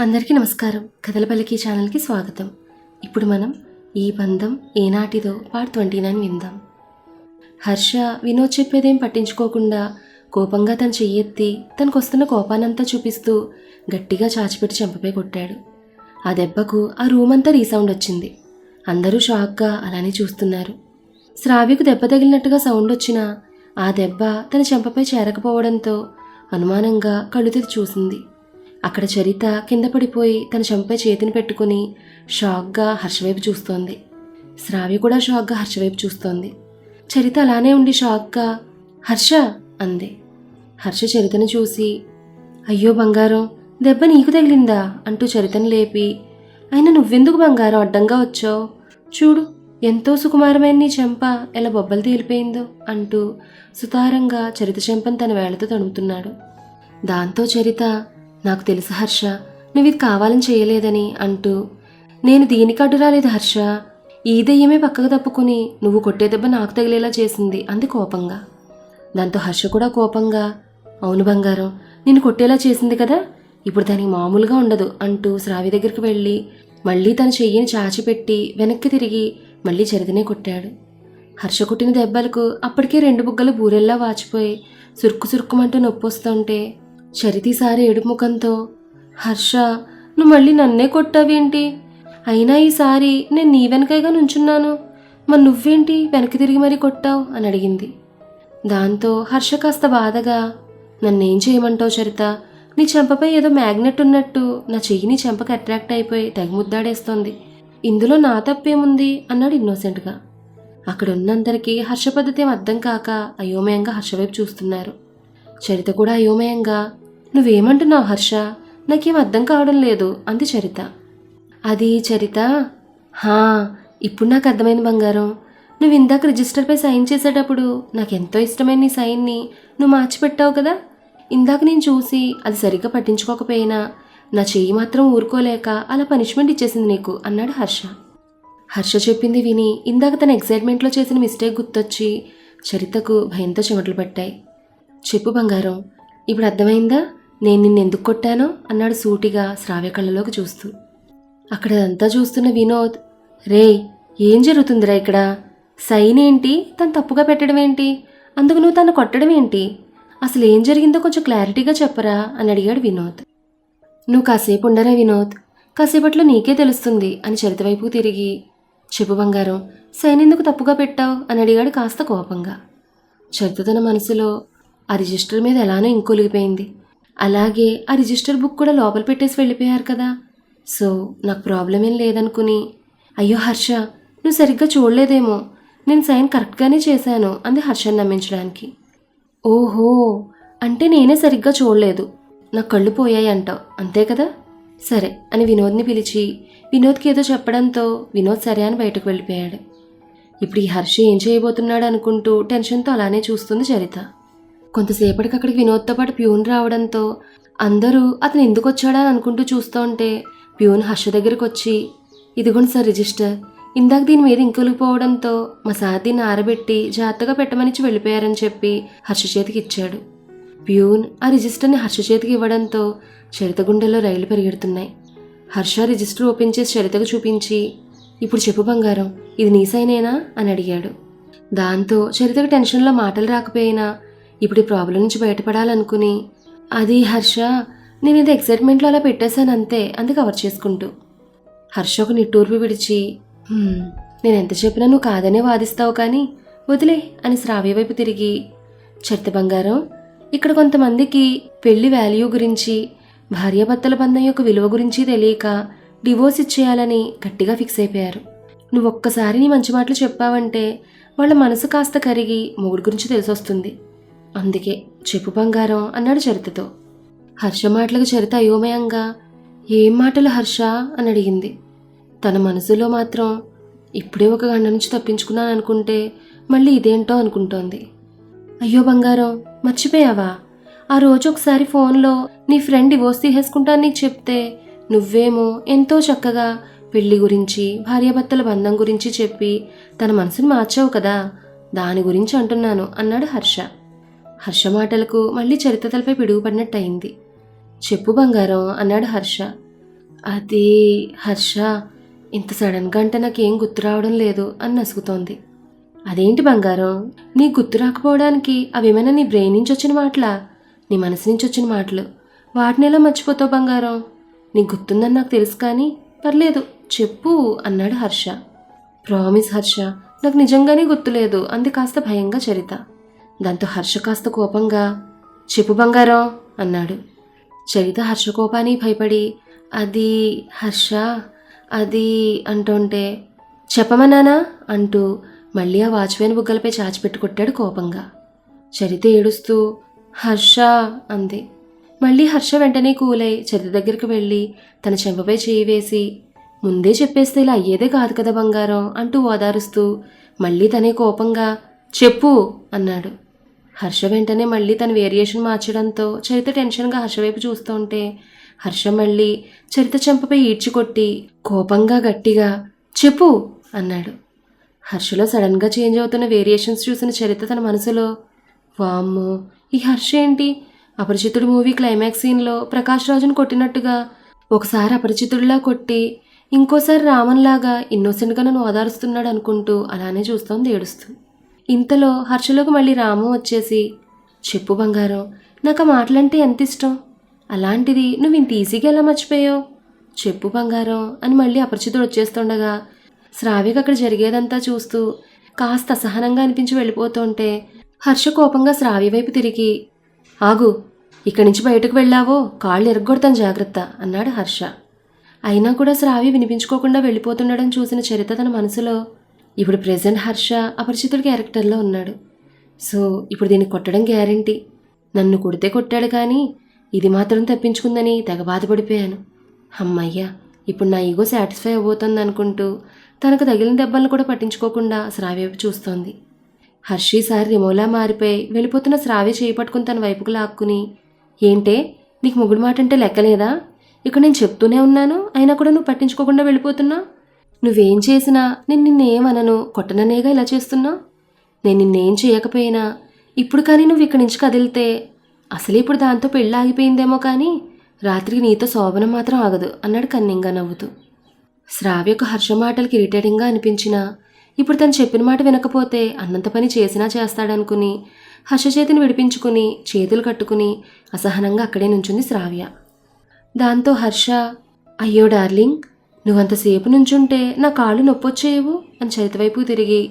అందరికీ నమస్కారం. కథలపల్లికి ఛానల్కి స్వాగతం. ఇప్పుడు మనం ఈ బంధం ఏనాటిదో పార్ట్ ట్వంటీ నైన్ విందాం. హర్ష వినోద్ చెప్పేదేం పట్టించుకోకుండా కోపంగా తను చెయ్యెత్తి తనకు వస్తున్న కోపానంతా చూపిస్తూ గట్టిగా చాచిపెట్టి చెంపపై కొట్టాడు. ఆ దెబ్బకు ఆ రూమ్ అంతా రీసౌండ్ వచ్చింది. అందరూ షాక్గా అలానే చూస్తున్నారు. శ్రావ్యకు దెబ్బ తగిలినట్టుగా సౌండ్ వచ్చినా ఆ దెబ్బ తన చెంపపై చేరకపోవడంతో అనుమానంగా కళ్ళు తెరి చూసింది. అక్కడ చరిత కింద పడిపోయి తన చెంపై చేతిని పెట్టుకుని షాక్గా హర్షవైపు చూస్తోంది. శ్రావ్య కూడా షాక్గా హర్షవైపు చూస్తోంది. చరిత అలానే ఉండి షాక్గా హర్ష అంది. హర్ష చరితను చూసి అయ్యో బంగారం దెబ్బ నీకు తగిలిందా? అంటూ చరితను లేపి అయినా నువ్వెందుకు బంగారం అడ్డంగా వచ్చావు? చూడు ఎంతో సుకుమారమైన నీ చెంప ఎలా బొబ్బలు తేలిపోయిందో అంటూ సుతారంగా చరిత చెంపను తన వేళతో తడుముతున్నాడు. దాంతో చరిత నాకు తెలుసు హర్ష. నువ్వు ఇది కావాలని చేయలేదని అంటూ నేను దీనికి అడ్డు రాలేదు హర్ష. ఈ దెయ్యమే పక్కకు తప్పుకుని నువ్వు కొట్టే దెబ్బ నాకు తగిలేలా చేసింది అంది కోపంగా. దాంతో హర్ష కూడా కోపంగా అవును బంగారం నిన్ను కొట్టేలా చేసింది కదా? ఇప్పుడు దానికి మామూలుగా ఉండదు అంటూ శ్రావి దగ్గరికి వెళ్ళి మళ్ళీ తన చెయ్యిని చాచిపెట్టి వెనక్కి తిరిగి మళ్ళీ చరితనే కొట్టాడు. హర్ష కొట్టిన దెబ్బలకు అప్పటికే రెండు బుగ్గలు బూరెల్లా వాచిపోయి సురుక్కు సురుక్కుమంటూ నొప్పొస్తుంటే చరితీసారి ఏడుపు ముఖంతో హర్ష నువ్వు మళ్ళీ నన్నే కొట్టావేంటి? అయినా ఈసారి నేను నీ వెనకైగా నుంచున్నాను. మరి నువ్వేంటి వెనక్కి తిరిగి మరీ కొట్టావు? అని అడిగింది. దాంతో హర్ష కాస్త బాధగా నన్నేం చేయమంటావు చరిత? నీ చెంపపై ఏదో మ్యాగ్నెట్ ఉన్నట్టు నా చెయ్యి నీ చెంపకి అట్రాక్ట్ అయిపోయి తెగముద్దాడేస్తోంది. ఇందులో నా తప్పేముంది? అన్నాడు ఇన్నోసెంట్గా. అక్కడ ఉన్నందరికీ హర్ష పద్ధతి ఏం అర్థం కాక అయోమయంగా హర్ష వైపు చూస్తున్నారు. చరిత కూడా అయోమయంగా నువ్వేమంటున్నావు హర్ష? నాకేం అర్థం కావడం లేదు అంది చరిత. అది చరిత? హా ఇప్పుడు నాకు అర్థమైంది బంగారం. నువ్వు ఇందాక రిజిస్టర్పై సైన్ చేసేటప్పుడు నాకు ఎంతో ఇష్టమైన నీ సైన్ని నువ్వు మార్చిపెట్టావు కదా? ఇందాక నేను చూసి అది సరిగ్గా పట్టించుకోకపోయినా నా చెయ్యి మాత్రం ఊరుకోలేక అలా పనిష్మెంట్ ఇచ్చేసింది నీకు అన్నాడు హర్ష. హర్ష చెప్పింది విని ఇందాక తన ఎగ్జైట్మెంట్లో చేసిన మిస్టేక్ గుర్తొచ్చి చరితకు భయంతో చెమటలు పట్టాయి. చెప్పు బంగారం ఇప్పుడు అర్థమైందా? నేను నిన్ను ఎందుకు కొట్టానో అన్నాడు సూటిగా శ్రావ్య కళ్ళలోకి చూస్తూ. అక్కడంతా చూస్తున్న వినోద్ రే ఏం జరుగుతుందిరా ఇక్కడ? సైన్ ఏంటి? తను తప్పుగా పెట్టడం ఏంటి? అందుకు నువ్వు తను కొట్టడం ఏంటి? అసలు ఏం జరిగిందో కొంచెం క్లారిటీగా చెప్పరా అని అడిగాడు వినోద్. నువ్వు కాసేపు ఉండరా వినోద్? కాసేపట్లో నీకే తెలుస్తుంది అని చరిత వైపు తిరిగి. చెప్పు బంగారం సైన్ ఎందుకు తప్పుగా పెట్టావు అని అడిగాడు కాస్త కోపంగా. చరిత తన మనసులో ఆ రిజిస్టర్ మీద ఎలానో ఇంకొలిగిపోయింది. అలాగే ఆ రిజిస్టర్ బుక్ కూడా లోపల పెట్టేసి వెళ్ళిపోయారు కదా. సో నాకు ప్రాబ్లం ఏం లేదనుకుని అయ్యో హర్ష నువ్వు సరిగ్గా చూడలేదేమో. నేను సైన్ కరెక్ట్గానే చేశాను అంది హర్షని నమ్మించడానికి. ఓహో అంటే నేనే సరిగ్గా చూడలేదు. నా కళ్ళు పోయాయి అంటావు అంతే కదా? సరే అని వినోద్ని పిలిచి వినోద్కి ఏదో చెప్పడంతో వినోద్ సరే అని బయటకు వెళ్ళిపోయాడు. ఇప్పుడు ఈ హర్ష ఏం చేయబోతున్నాడు అనుకుంటూ టెన్షన్తో అలానే చూస్తుంది చరిత. కొంతసేపటికి అక్కడికి వినోద్తో పాటు ప్యూన్ రావడంతో అందరూ అతను ఎందుకు వచ్చాడని అనుకుంటూ చూస్తూ ఉంటే ప్యూన్ హర్ష దగ్గరికి వచ్చి ఇదిగోండి సార్ రిజిస్టర్ ఇందాక దీని మీద ఇంకొలిగిపోవడంతో మా సార్ దీన్ని ఆరబెట్టి జాగ్రత్తగా పెట్టమనిచ్చి వెళ్ళిపోయారని చెప్పి హర్ష చేతికి ఇచ్చాడు. ప్యూన్ ఆ రిజిస్టర్ని హర్ష చేతికి ఇవ్వడంతో చరిత గుండెల్లో రైళ్ళు పరిగెడుతున్నాయి. హర్ష రిజిస్టర్ ఓపెన్ చేసి చరితకు చూపించి ఇప్పుడు చెప్పు బంగారం ఇది నీ సైనేనా? అని అడిగాడు. దాంతో చరితకు టెన్షన్లో మాటలు రాకపోయినా ఇప్పుడు ఈ ప్రాబ్లం నుంచి బయటపడాలనుకుని. అది హర్ష నేను ఇది ఎక్సైట్మెంట్లో అలా పెట్టేశాను అంతే అంది కవర్ చేసుకుంటూ. హర్ష ఒక నిట్టూర్పు విడిచి నేను ఎంత చెప్పినా నువ్వు కాదనే వాదిస్తావు కానీ వదిలే అని శ్రావ్య వైపు తిరిగి. చెత్త బంగారం ఇక్కడ కొంతమందికి పెళ్ళి వాల్యూ గురించి భార్యాభర్తల బంధం యొక్క విలువ గురించి తెలియక డివోర్స్ ఇచ్చేయాలని గట్టిగా ఫిక్స్ అయిపోయారు. నువ్వు ఒక్కసారి నీ మంచి మాటలు చెప్పావంటే వాళ్ళ మనసు కాస్త కరిగి మొగుడు గురించి తెలిసొస్తుంది. అందుకే చెప్పు బంగారం అన్నాడు చరితతో. హర్ష మాటలకు చరిత అయోమయంగా ఏం మాటలు హర్ష? అని అడిగింది. తన మనసులో మాత్రం ఇప్పుడే ఒక గంట నుంచి తప్పించుకున్నాను అనుకుంటే మళ్ళీ ఇదేంటో అనుకుంటోంది. అయ్యో బంగారం మర్చిపోయావా? ఆ రోజు ఒకసారి ఫోన్లో నీ ఫ్రెండ్ డివోర్స్ తీసేసుకుంటాను నీకు చెప్తే నువ్వేమో ఎంతో చక్కగా పెళ్ళి గురించి భార్యాభర్తల బంధం గురించి చెప్పి తన మనసుని మార్చావు కదా దాని గురించి అంటున్నాను అన్నాడు హర్ష. హర్ష మాటలకు మళ్ళీ చరిత్ర తలపై చెప్పు బంగారం అన్నాడు హర్ష. అది హర్ష ఇంత సడన్గా అంటే నాకేం గుర్తు రావడం లేదు అని నసుగుతోంది. అదేంటి బంగారం? నీ గుర్తు రాకపోవడానికి అవేమైనా నీ బ్రెయిన్ నుంచి వచ్చిన మాటలా? నీ మనసు నుంచి వచ్చిన మాటలు? వాటిని ఎలా మర్చిపోతావు బంగారం? నీకు గుర్తుందని నాకు తెలుసు కానీ పర్లేదు చెప్పు అన్నాడు హర్ష. ప్రామిస్ హర్ష నాకు నిజంగానే గుర్తులేదు అంది కాస్త భయంగా చరిత. దాంతో హర్ష కాస్త కోపంగా చెప్పు బంగారం అన్నాడు. చరిత హర్ష కోపానికి భయపడి అది హర్ష అది అంటుంటే చెప్పమన్నానా అంటూ మళ్ళీ ఆ వాచ్మెన్ బుగ్గలపై చాచిపెట్టి కొట్టాడు కోపంగా. చరిత ఏడుస్తూ హర్ష అంది. మళ్ళీ హర్ష వెంటనే కూలై చరిత దగ్గరికి వెళ్ళి తన చెంపపై చేయి వేసి ముందే చెప్పేస్తే ఇలా అయ్యేదే కాదు కదా బంగారం అంటూ ఓదారుస్తూ మళ్ళీ తనే కోపంగా చెప్పు అన్నాడు. హర్ష వెంటనే మళ్ళీ తన వేరియేషన్ మార్చడంతో చరిత టెన్షన్గా హర్ష వైపు చూస్తుంటే హర్ష మళ్ళీ చరిత చెంపపై ఈడ్చికొట్టి కోపంగా గట్టిగా చెప్పు అన్నాడు. హర్షలో సడన్గా చేంజ్ అవుతున్న వేరియేషన్స్ చూసిన చరిత తన మనసులో వామ్మో ఈ హర్ష ఏంటి? అపరిచితుడు మూవీ క్లైమాక్స్ సీన్లో ప్రకాష్ రాజును కొట్టినట్టుగా ఒకసారి అపరిచితుడిలా కొట్టి ఇంకోసారి రామన్లాగా ఇన్నోసెంట్గా నన్ను ఓదారుస్తున్నాడు అనుకుంటూ అలానే చూస్తోంది ఏడుస్తూ. ఇంతలో హర్షలోకి మళ్ళీ రాము వచ్చేసి చెప్పు బంగారం నాకు ఆ మాటలంటే ఎంత ఇష్టం అలాంటిది నువ్వు ఇంత ఈజీగా ఎలా మర్చిపోయావు? చెప్పు బంగారం అని మళ్ళీ అపరిచితుడు వచ్చేస్తుండగా శ్రావ్యకు అక్కడ జరిగేదంతా చూస్తూ కాస్త అసహనంగా అనిపించి వెళ్ళిపోతుంటే హర్ష కోపంగా శ్రావ్య వైపు తిరిగి ఆగు ఇక్కడి నుంచి బయటకు వెళ్ళావో? కాళ్ళు ఎరగొడతాను జాగ్రత్త అన్నాడు హర్ష. అయినా కూడా శ్రావ్య వినిపించుకోకుండా వెళ్ళిపోతుండడం చూసిన చరిత తన మనసులో ఇప్పుడు ప్రెజెంట్ హర్ష అపరిచితుడి క్యారెక్టర్లో ఉన్నాడు. సో ఇప్పుడు దీన్ని కొట్టడం గ్యారంటీ. నన్ను కొడితే కొట్టాడు కానీ ఇది మాత్రం తప్పించుకుందని తెగ బాధపడిపోయాను. అమ్మయ్యా ఇప్పుడు నా ఈగో సాటిస్ఫై అవ్వబోతోంది అనుకుంటూ తనకు తగిలిన దెబ్బలను కూడా పట్టించుకోకుండా శ్రావ్యపు వైపు చూస్తోంది. హర్షి సారి రిమోలా మారిపోయి వెళ్ళిపోతున్న శ్రావ్య చేపట్టుకుని తన వైపుకు లాక్కుని ఏంటే నీకు మొగుడు మాట అంటే లెక్కలేదా? ఇక్కడ నేను చెప్తూనే ఉన్నాను అయినా కూడా నువ్వు పట్టించుకోకుండా వెళ్ళిపోతున్నా? నువ్వేం చేసినా నేను నిన్నేమనను. కొట్టననేగా ఇలా చేస్తున్నావు నేను నిన్నేం చేయకపోయినా? ఇప్పుడు కానీ నువ్వు ఇక్కడి నుంచి కదిలితే? అసలు ఇప్పుడు దాంతో పెళ్ళి ఆగిపోయిందేమో కానీ రాత్రికి నీతో శోభన మాత్రం ఆగదు అన్నాడు కన్నింగా నవ్వుతూ. శ్రావ్యకు హర్ష మాటలకి ఇరిటేటింగ్గా అనిపించినా ఇప్పుడు తను చెప్పిన మాట వినకపోతే అన్నంత పని చేసినా చేస్తాడనుకుని హర్ష చేతిని విడిపించుకుని చేతులు కట్టుకుని అసహనంగా అక్కడే నుంచుంది శ్రావ్య. దాంతో హర్ష అయ్యో డార్లింగ్ నువ్వంతసేపు నుంచుంటే నా కాళ్ళు నొప్పొచ్చేయవు అని చరిత వైపు తిరిగి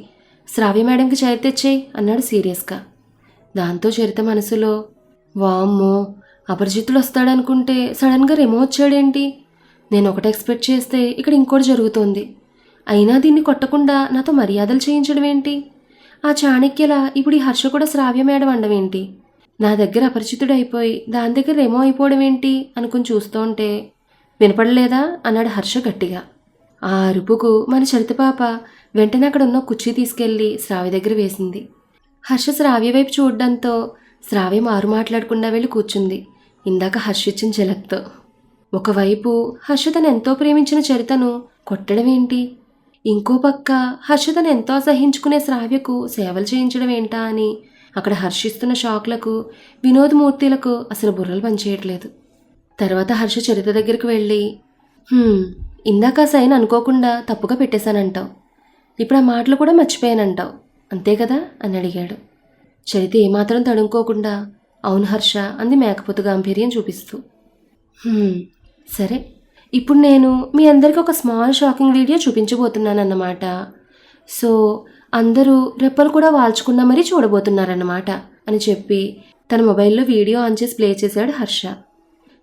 శ్రావ్య మేడంకి చైర్ తెచ్చేయి అన్నాడు సీరియస్గా. దాంతో చరిత మనసులో వామ్మో అపరిచితుడు వస్తాడనుకుంటే సడన్గా రెమో వచ్చాడేంటి? నేను ఒకటి ఎక్స్పెక్ట్ చేస్తే ఇక్కడ ఇంకోటి జరుగుతోంది. అయినా దీన్ని కొట్టకుండా నాతో మర్యాదలు చేయించడం ఏంటి ఆ చాణక్యల ఇప్పుడు ఈ హర్ష కూడా శ్రావ్య మేడం అండవేంటి నా దగ్గర అపరిచితుడు అయిపోయి దాని దగ్గర రెమో అయిపోవడం ఏంటి అనుకుని చూస్తుంటే వినపడలేదా? అన్నాడు హర్ష గట్టిగా. ఆ అరుపుకు మన చరిత పాప వెంటనే అక్కడ ఉన్న కుర్చీ తీసుకెళ్ళి శ్రావ్య దగ్గర వేసింది. హర్ష శ్రావ్య వైపు చూడడంతో శ్రావ్య మారు మాట్లాడకుండా వెళ్ళి కూర్చుంది. ఇందాక హర్ష ఇచ్చిన జలక్తో ఒకవైపు హర్ష తను ఎంతో ప్రేమించిన చరితను కొట్టడం ఏంటి? ఇంకో పక్క హర్ష తను ఎంతో అసహించుకునే శ్రావ్యకు సేవలు చేయించడం ఏంటా అని అక్కడ హర్షిస్తున్న షాక్లకు వినోదమూర్తిలకు అసలు బుర్రలు పనిచేయట్లేదు. తర్వాత హర్ష చరిత దగ్గరికి వెళ్ళి ఇందాక సైన్ అనుకోకుండా తప్పుగా పెట్టేశానంటావు. ఇప్పుడు ఆ మాటలు కూడా మర్చిపోయానంటావు. అంతే కదా? అని అడిగాడు. చరిత ఏమాత్రం తడుముకోకుండా అవును హర్ష అంది మేకపోతు గాంభీర్యం చూపిస్తూ. సరే. ఇప్పుడు నేను మీ అందరికీ ఒక స్మాల్ షాకింగ్ వీడియో చూపించబోతున్నానన్నమాట. సో అందరూ రెప్పలు కూడా వాల్చుకున్నా మరీ చూడబోతున్నారన్నమాట అని చెప్పి తన మొబైల్లో వీడియో ఆన్ చేసి ప్లే చేశాడు హర్ష.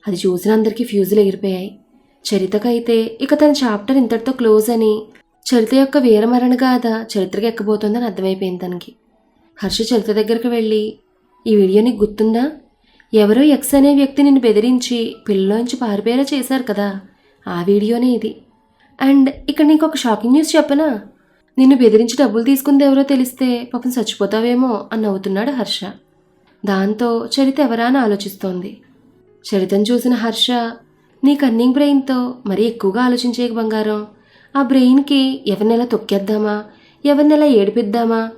అది చూసిన అందరికీ ఫ్యూజులు ఎగిరిపోయాయి. చరితకైతే ఇక తన చాప్టర్ ఇంతటితో క్లోజ్ అని చరిత యొక్క వీరమరణ గాథ చరిత్రకి ఎక్కబోతోందని అర్థమైపోయింది తనకి. హర్ష చరిత దగ్గరికి వెళ్ళి ఈ వీడియో నీకు గుర్తుందా? ఎవరో ఎక్స్ అనే వ్యక్తి నిన్ను బెదిరించి పిల్లలోంచి పారిపోయేలా చేశారు కదా ఆ వీడియోనే ఇది. అండ్ ఇక్కడ నీకు ఒక షాకింగ్ న్యూస్ చెప్పనా? నిన్ను బెదిరించి డబ్బులు తీసుకుంది ఎవరో తెలిస్తే పాపం చచ్చిపోతావేమో అని నవ్వుతున్నాడు హర్ష. దాంతో చరిత ఎవరా అని ఆలోచిస్తోంది. చరితం చూసిన హర్ష నీ కన్నింగ్ బ్రెయిన్తో మరీ ఎక్కువగా ఆలోచించే బంగారం. ఆ బ్రెయిన్కి ఎవరినెలా తొక్కేద్దామా? ఎవరినెలా ఏడిపిద్దామా?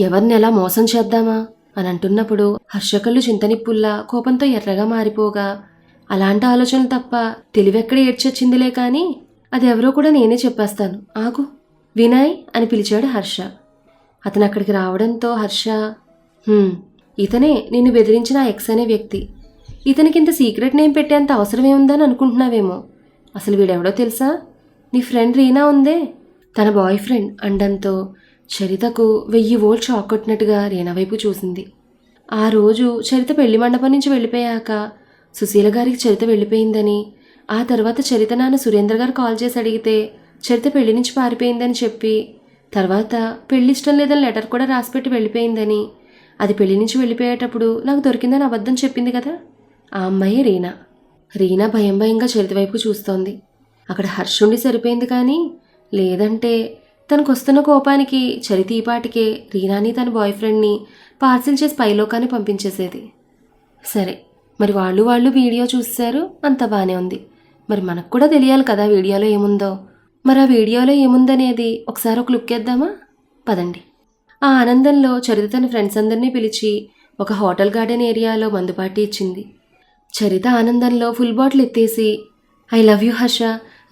ఎవరినెలా మోసం చేద్దామా? అని అంటున్నప్పుడు హర్షకళ్ళు చింతనిప్పుల్లా కోపంతో ఎర్రగా మారిపోగా అలాంటి ఆలోచనలు తప్ప తెలివెక్కడ ఏడ్చొచ్చిందిలే కానీ అది ఎవరో కూడా నేనే చెప్పేస్తాను. ఆగు వినాయ్ అని పిలిచాడు హర్ష. అతను అక్కడికి రావడంతో హర్ష ఇతనే నిన్ను బెదిరించిన ఎక్స్ అనే వ్యక్తి. ఇతనికి ఇంత సీక్రెట్ నేమ్ పెట్టేంత అవసరమే ఉందని అనుకుంటున్నావేమో. అసలు వీడెవడో తెలుసా? నీ ఫ్రెండ్ రీనా ఉందే? తన బాయ్ ఫ్రెండ్ అండంతో చరితకు వెయ్యి వోల్ట్ షాక్ కొట్టినట్టుగా రీనా వైపు చూసింది. ఆ రోజు చరిత పెళ్ళి మండపం నుంచి వెళ్ళిపోయాక సుశీల గారికి చరిత వెళ్ళిపోయిందని ఆ తర్వాత చరిత నాన్న సురేంద్ర గారు కాల్ చేసి అడిగితే చరిత పెళ్ళి నుంచి పారిపోయిందని చెప్పి తర్వాత పెళ్ళి ఇష్టం లేదని లెటర్ కూడా రాసిపెట్టి వెళ్ళిపోయిందని అది పెళ్ళి నుంచి వెళ్ళిపోయేటప్పుడు నాకు దొరికిందని అబద్ధం చెప్పింది కదా? ఆ అమ్మాయి రీనా. రీనా భయం భయంగా చరిత వైపు చూస్తోంది. అక్కడ హర్షుండి సరిపోయింది కానీ లేదంటే తనకు వస్తున్న కోపానికి చరిత ఈపాటికే రీనాని తన బాయ్ ఫ్రెండ్ని పార్సిల్ చేసి పైలోకాన్ని పంపించేసేది. సరే మరి వాళ్ళు వాళ్ళు వీడియో చూశారు అంత బాగానే ఉంది. మరి మనకు కూడా తెలియాలి కదా వీడియోలో ఏముందో. మరి ఆ వీడియోలో ఏముందనేది ఒకసారి ఒక లుక్ వేద్దామా? పదండి. ఆ ఆనందంలో చరిత తన ఫ్రెండ్స్ అందరినీ పిలిచి ఒక హోటల్ గార్డెన్ ఏరియాలో మందుపాటి ఇచ్చింది. చరిత ఆనందంలో ఫుల్ బాటిల్ ఎత్తేసి I love you Harsha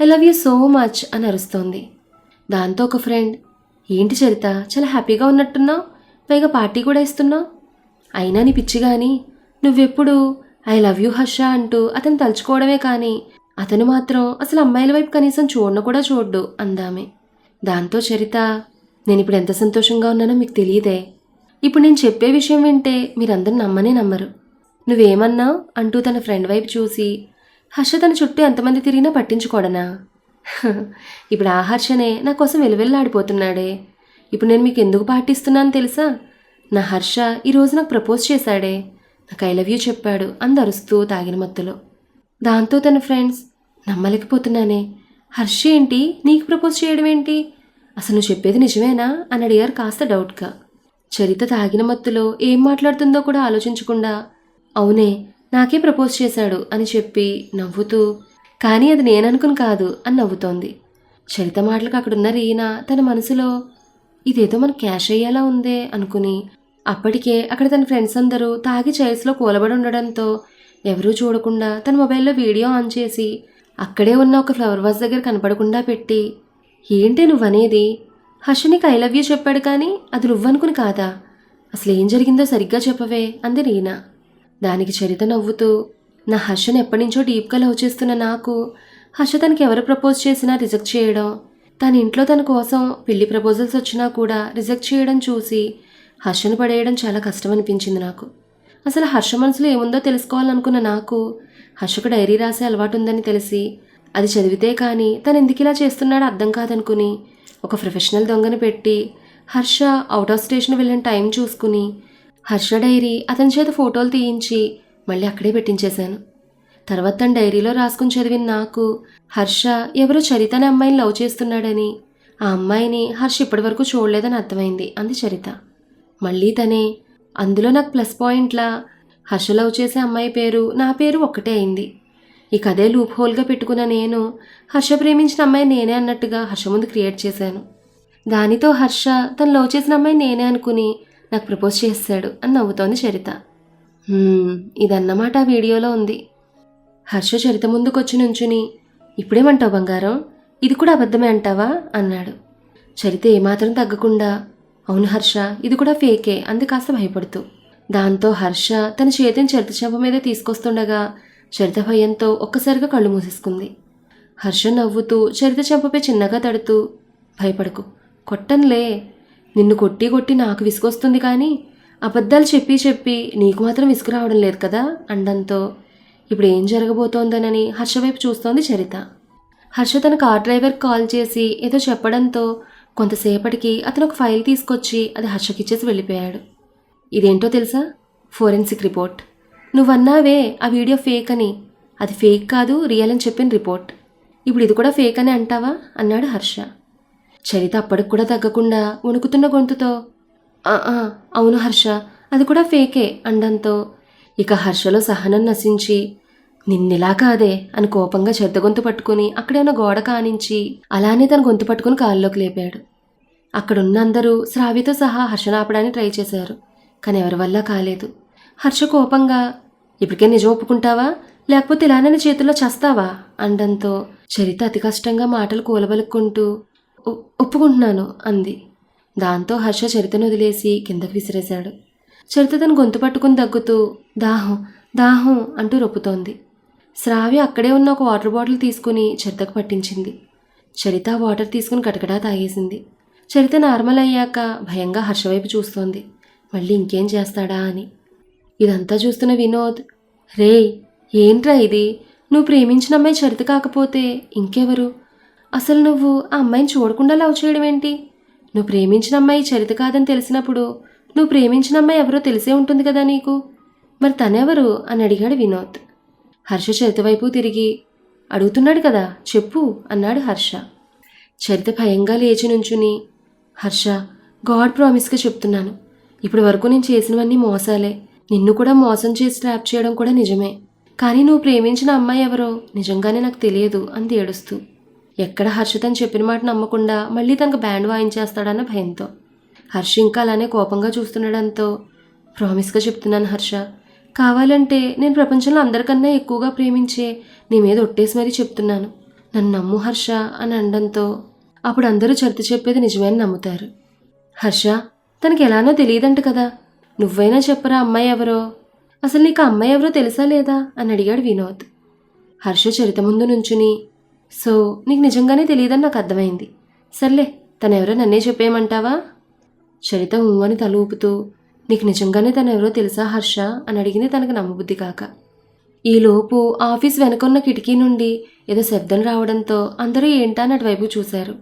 I love you so much అని అరుస్తోంది. దాంతో ఒక ఫ్రెండ్ ఏంటి చరిత చాలా హ్యాపీగా ఉన్నట్టున్నావు? పైగా పార్టీ కూడా ఇస్తున్నావు? అయినా నీ పిచ్చి కానీ నువ్వెప్పుడు ఐ లవ్ యూ హర్ష అంటూ అతను తలుచుకోవడమే కానీ అతను మాత్రం అసలు అమ్మాయిల వైపు కనీసం చూడను కూడా చూడ్డు అందామే. దాంతో చరిత నేను ఇప్పుడు ఎంత సంతోషంగా ఉన్నానో మీకు తెలియదే. ఇప్పుడు నేను చెప్పే విషయం వింటే మీరందరూ నమ్మనే నమ్మరు. నువ్వేమన్నా అంటూ తన ఫ్రెండ్ వైపు చూసి హర్ష తన చుట్టూ ఎంతమంది తిరిగినా పట్టించుకోడనా? ఇప్పుడు ఆ హర్షనే నా కోసం వెలువెల్లాడిపోతున్నాడే. ఇప్పుడు నేను మీకు ఎందుకు పాటిస్తున్నాను తెలుసా? నా హర్ష ఈరోజు నాకు ప్రపోజ్ చేశాడే. నాకు ఐ లవ్ యూ చెప్పాడు అంది అరుస్తూ తాగిన మత్తులో. దాంతో తన ఫ్రెండ్స్ నమ్మలేకపోతున్నానే. హర్ష ఏంటి? నీకు ప్రపోజ్ చేయడం ఏంటి? అసలు నువ్వు చెప్పేది నిజమేనా? అని అడిగారు కాస్త డౌట్గా చరిత తాగిన మత్తులో ఏం మాట్లాడుతుందో కూడా ఆలోచించకుండా అవునే నాకే ప్రపోజ్ చేశాడు అని చెప్పి నవ్వుతూ కానీ అది నేననుకుని కాదు అని నవ్వుతోంది. చరిత మాటలకు అక్కడున్న రీనా తన మనసులో ఇదేదో మన క్యాష్ అయ్యేలా ఉందే అనుకుని అప్పటికే అక్కడ తన ఫ్రెండ్స్ అందరూ తాగి చైర్స్లో కూలబడి ఉండడంతో ఎవరూ చూడకుండా తన మొబైల్లో వీడియో ఆన్ చేసి అక్కడే ఉన్న ఒక ఫ్లవర్ వాజ్ దగ్గర కనపడకుండా పెట్టి ఏంటి నువ్వనేది? హర్షనికి ఐ లవ్ యూ చెప్పాడు కానీ అది నువ్వనుకుని కాదా? అసలు ఏం జరిగిందో సరిగ్గా చెప్పవే అంది రీనా. దానికి చరిత నవ్వుతూ నా హర్షను ఎప్పటినుంచో డీప్గా లవ్ చేస్తున్న నాకు హర్ష తనకి ఎవరు ప్రపోజ్ చేసినా రిజెక్ట్ చేయడం తన ఇంట్లో తన కోసం పెళ్ళి ప్రపోజల్స్ వచ్చినా కూడా రిజెక్ట్ చేయడం చూసి హర్షను పడేయడం చాలా కష్టం అనిపించింది నాకు. అసలు హర్ష మనసులో ఏముందో తెలుసుకోవాలనుకున్న నాకు హర్షకు డైరీ రాసే అలవాటు ఉందని తెలిసి అది చదివితే కానీ తను ఎందుకు ఇలా చేస్తున్నాడో అర్థం కాదనుకుని ఒక ప్రొఫెషనల్ దొంగను పెట్టి హర్ష అవుట్ ఆఫ్ స్టేషన్ వెళ్ళిన టైం చూసుకుని హర్ష డైరీ అతని చేత ఫోటోలు తీయించి మళ్ళీ అక్కడే పెట్టించేశాను. తర్వాత తన డైరీలో రాసుకుని చదివిన నాకు హర్ష ఎవరో చరిత అనే అమ్మాయిని లవ్ చేస్తున్నాడని ఆ అమ్మాయిని హర్ష ఇప్పటివరకు చూడలేదని అర్థమైంది అంది చరిత. మళ్ళీ తనే అందులో నాకు ప్లస్ పాయింట్లా హర్ష లవ్ చేసే అమ్మాయి పేరు నా పేరు ఒక్కటే అయింది. ఇక అదే లూప్ హోల్గా పెట్టుకున్న నేను హర్ష ప్రేమించిన అమ్మాయి నేనే అన్నట్టుగా హర్ష ముందు క్రియేట్ చేశాను. దానితో హర్ష తను లవ్ చేసిన అమ్మాయి నేనే అనుకుని నాకు ప్రపోజ్ చేశాడు అని నవ్వుతోంది చరిత. ఇదన్నమాట ఆ వీడియోలో ఉంది. హర్ష చరిత ముందుకొచ్చి నుంచుని ఇప్పుడేమంటావు బంగారం? ఇది కూడా అబద్ధమే అంటావా? అన్నాడు. చరిత ఏమాత్రం తగ్గకుండా అవును హర్ష ఇది కూడా ఫేకే అంది కాస్త భయపడుతూ. దాంతో హర్ష తన చేతిని చరిత చెంప మీద తీసుకొస్తుండగా చరిత భయంతో ఒక్కసారిగా కళ్ళు మూసేసుకుంది. హర్ష నవ్వుతూ చరిత చెంపపై చిన్నగా తడుతూ భయపడకు కొట్టంలే నిన్ను కొట్టి కొట్టి నాకు విసుగొస్తుంది కానీ అబద్ధాలు చెప్పి చెప్పి నీకు మాత్రం విసుగు రావడం లేదు కదా అండంతో ఇప్పుడు ఏం జరగబోతోందనని హర్ష వైపు చూస్తోంది చరిత. హర్ష తన కార్ డ్రైవర్కి కాల్ చేసి ఏదో చెప్పడంతో కొంతసేపటికి అతను ఒక ఫైల్ తీసుకొచ్చి అది హర్షకిచ్చేసి వెళ్ళిపోయాడు. ఇదేంటో తెలుసా? Forensic report. నువ్వన్నావే ఆ వీడియో ఫేక్ అని. అది ఫేక్ కాదు రియల్ అని చెప్పిన రిపోర్ట్. ఇప్పుడు ఇది కూడా ఫేక్ అని అంటావా? అన్నాడు హర్ష. చరిత అప్పటికి కూడా తగ్గకుండా వణుకుతున్న గొంతుతో "ఆ, ఆ, అవును హర్ష అది కూడా ఫేకే అండంతో ఇక హర్షలో సహనం నశించి నిన్నిలా కాదే అని కోపంగా చెత్త గొంతు పట్టుకుని అక్కడే ఉన్న గోడ కానించి అలానే తన గొంతు పట్టుకుని కాల్లోకి లేపాడు. అక్కడున్న అందరూ శ్రావ్యతో సహా హర్ష నాపడానికి ట్రై చేశారు కానీ ఎవరి వల్ల కాలేదు. హర్ష కోపంగా ఇప్పటికే నిజం ఒప్పుకుంటావా? లేకపోతే ఇలానే చేతుల్లో చస్తావా? అండంతో చరిత అతి కష్టంగా మాటలు కూలబలుక్కుంటూ ఒప్పుకుంటున్నాను అంది. దాంతో హర్ష చరితను వదిలేసి కిందకు విసిరేశాడు. చరిత తన గొంతు పట్టుకుని దగ్గుతూ దాహం దాహం అంటూ రొప్పుతోంది. శ్రావ్య అక్కడే ఉన్న ఒక వాటర్ బాటిల్ తీసుకుని చరితకు పట్టించింది. చరిత వాటర్ తీసుకుని కటకడా తాగేసింది. చరిత నార్మల్ అయ్యాక భయంగా హర్ష వైపు చూస్తోంది. మళ్ళీ ఇంకేం చేస్తాడా అని. ఇదంతా చూస్తున్న వినోద్ రేయ్ ఏంట్రా ఇది? నువ్వు ప్రేమించిన అమ్మాయి చరిత కాకపోతే ఇంకెవరు? అసలు నువ్వు ఆ అమ్మాయిని చూడకుండా లవ్ చేయడం ఏంటి? నువ్వు ప్రేమించిన అమ్మాయి చరిత కాదని తెలిసినప్పుడు నువ్వు ప్రేమించిన అమ్మాయి ఎవరో తెలిసే ఉంటుంది కదా నీకు? మరి తనెవరు అని అడిగాడు వినోద్. హర్ష చరిత వైపు తిరిగి అడుగుతున్నాడు కదా చెప్పు అన్నాడు హర్ష. చరిత భయంగా లేచి నుంచుని హర్ష గాడ్ ప్రామిస్గా చెప్తున్నాను. ఇప్పటి వరకు నేను చేసినవన్నీ మోసాలే. నిన్ను కూడా మోసం చేసి ట్రాప్ చేయడం కూడా నిజమే. కానీ నువ్వు ప్రేమించిన అమ్మాయి ఎవరో నిజంగానే నాకు తెలియదు అంది ఏడుస్తూ. ఎక్కడ హర్ష చెప్పిన మాట నమ్మకుండా మళ్ళీ తనకు బ్యాండ్ వాయించేస్తాడన్న భయంతో. హర్ష ఇంకా అలానే కోపంగా చూస్తుండడంతో ప్రామిస్గా చెప్తున్నాను హర్ష. కావాలంటే నేను ప్రపంచంలో అందరికన్నా ఎక్కువగా ప్రేమించే నీ మీద ఒట్టేసి మరీ చెప్తున్నాను. నన్ను నమ్ము హర్ష అని అనడంతో అప్పుడు అందరూ చరిత చెప్పేది నిజమే అని నమ్ముతారు. హర్ష తనకి ఎలానో తెలియదంట కదా. నువ్వైనా చెప్పరా అమ్మాయి ఎవరో? అసలు నీకు అమ్మాయి ఎవరో తెలుసా లేదా? అని అడిగాడు వినోద్. హర్ష చరిత ముందు నుంచుని సో నీకు నిజంగానే తెలియదని నాకు అర్థమైంది. సర్లే తనెవరో నన్నే చెప్పేయమంటావా? చరిత ఉమ్మని తల ఊపుతూ నీకు నిజంగానే తనెవరో తెలుసా హర్ష? అని అడిగింది తనకు నమ్మబుద్ధి కాక. ఈలోపు ఆఫీస్ వెనకున్న కిటికీ నుండి ఏదో శబ్దం రావడంతో అందరూ ఏంటా అని వైపు చూశారు.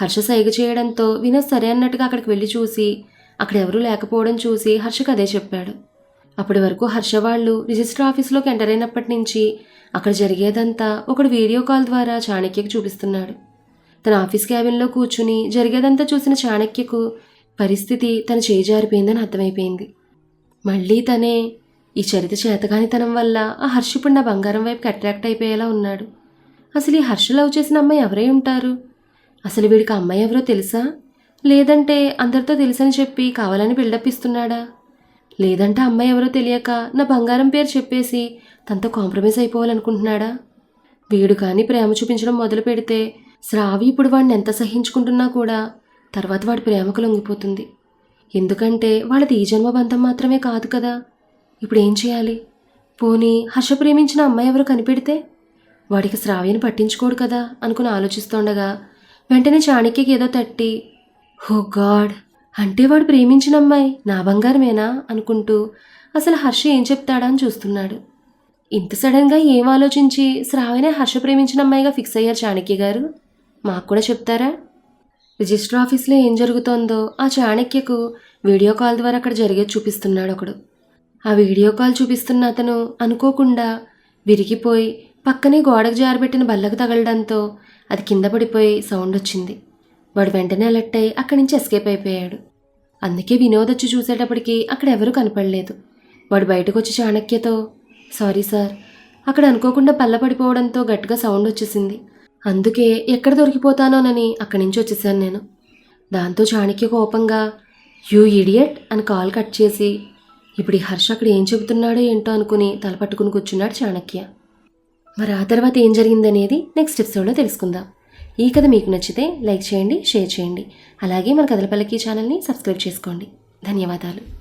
హర్ష సైగ చేయడంతో వినోద్ సరే అన్నట్టుగా అక్కడికి వెళ్ళి చూసి అక్కడ ఎవరూ లేకపోవడం చూసి హర్షకు అదే చెప్పాడు. అప్పటి వరకు హర్ష వాళ్ళు రిజిస్టర్ ఆఫీస్లోకి ఎంటర్ అయినప్పటి నుంచి అక్కడ జరిగేదంతా ఒకడు వీడియో కాల్ ద్వారా చాణక్యకు చూపిస్తున్నాడు. తన ఆఫీస్ క్యాబిన్లో కూర్చుని జరిగేదంతా చూసిన చాణక్యకు పరిస్థితి తన చేజారిపోయిందని అర్థమైపోయింది. మళ్ళీ తనే ఈ చరిత చేతకానితనం వల్ల ఆ హర్ష ఇప్పుడు నా బంగారం వైపుకి అట్రాక్ట్ అయిపోయేలా ఉన్నాడు. అసలు ఈ హర్ష లవ్ చేసిన అమ్మాయి ఎవరై ఉంటారు? అసలు వీడికి అమ్మాయి ఎవరో తెలుసా? లేదంటే అందరితో తెలుసని చెప్పి కావాలని బిల్డప్ ఇస్తున్నాడా? లేదంటే ఆ అమ్మాయి ఎవరో తెలియక నా బంగారం పేరు చెప్పేసి తనతో కాంప్రమైజ్ అయిపోవాలనుకుంటున్నాడా? వీడు కానీ ప్రేమ చూపించడం మొదలు పెడితే శ్రావి ఇప్పుడు వాడిని ఎంత సహించుకుంటున్నా కూడా తర్వాత వాడి ప్రేమకు లొంగిపోతుంది. ఎందుకంటే వాళ్ళది ఈ జన్మ బంధం మాత్రమే కాదు కదా. ఇప్పుడు ఏం చేయాలి? పోనీ హర్ష ప్రేమించిన అమ్మాయి ఎవరు కనిపెడితే? వాడికి శ్రావ్యని పట్టించుకోడు కదా అనుకుని ఆలోచిస్తుండగా వెంటనే చాణక్యకి ఏదో తట్టి హో గాడ్! అంటే వాడు ప్రేమించిన అమ్మాయి నా బంగారమేనా? అనుకుంటూ అసలు హర్ష ఏం చెప్తాడా అని చూస్తున్నాడు. ఇంత సడన్గా ఏం ఆలోచించి శ్రావణే హర్ష ప్రేమించిన అమ్మాయిగా ఫిక్స్ అయ్యారు చాణక్య గారు? మాకు కూడా చెప్తారా? రిజిస్టర్ ఆఫీస్లో ఏం జరుగుతోందో ఆ చాణక్యకు వీడియో కాల్ ద్వారా అక్కడ జరిగేది చూపిస్తున్నాడు ఒకడు. ఆ వీడియో కాల్ చూపిస్తున్న అతను అనుకోకుండా విరిగిపోయి పక్కనే గోడకు జారబెట్టిన బల్లకు తగలడంతో అది కింద పడిపోయి సౌండ్ వచ్చింది. వాడు వెంటనే అలర్ట్ అయి అక్కడి నుంచి ఎస్కేప్ అయిపోయాడు. అందుకే వినోద్ వచ్చి చూసేటప్పటికి అక్కడ ఎవరూ కనపడలేదు. వాడు బయటకు వచ్చి చాణక్యతో సారీ సార్. అక్కడ అనుకోకుండా పల్ల పడిపోవడంతో గట్టిగా సౌండ్ వచ్చేసింది. అందుకే ఎక్కడ దొరికిపోతానోనని అక్కడి నుంచి వచ్చేసాను నేను. దాంతో చాణక్య కోపంగా యూ ఇడియట్ అని కాల్ కట్ చేసి ఇప్పుడు ఈ హర్ష అక్కడ ఏం చెబుతున్నాడో ఏంటో అనుకుని తల పట్టుకుని కూర్చున్నాడు చాణక్య. మరి ఆ తర్వాత ఏం జరిగిందనేది నెక్స్ట్ ఎపిసోడ్లో తెలుసుకుందాం. ఈ కథ మీకు నచ్చితే లైక్ చేయండి షేర్ చేయండి. అలాగే మన కథల పల్లకి ఛానల్ని సబ్స్క్రైబ్ చేసుకోండి. ధన్యవాదాలు.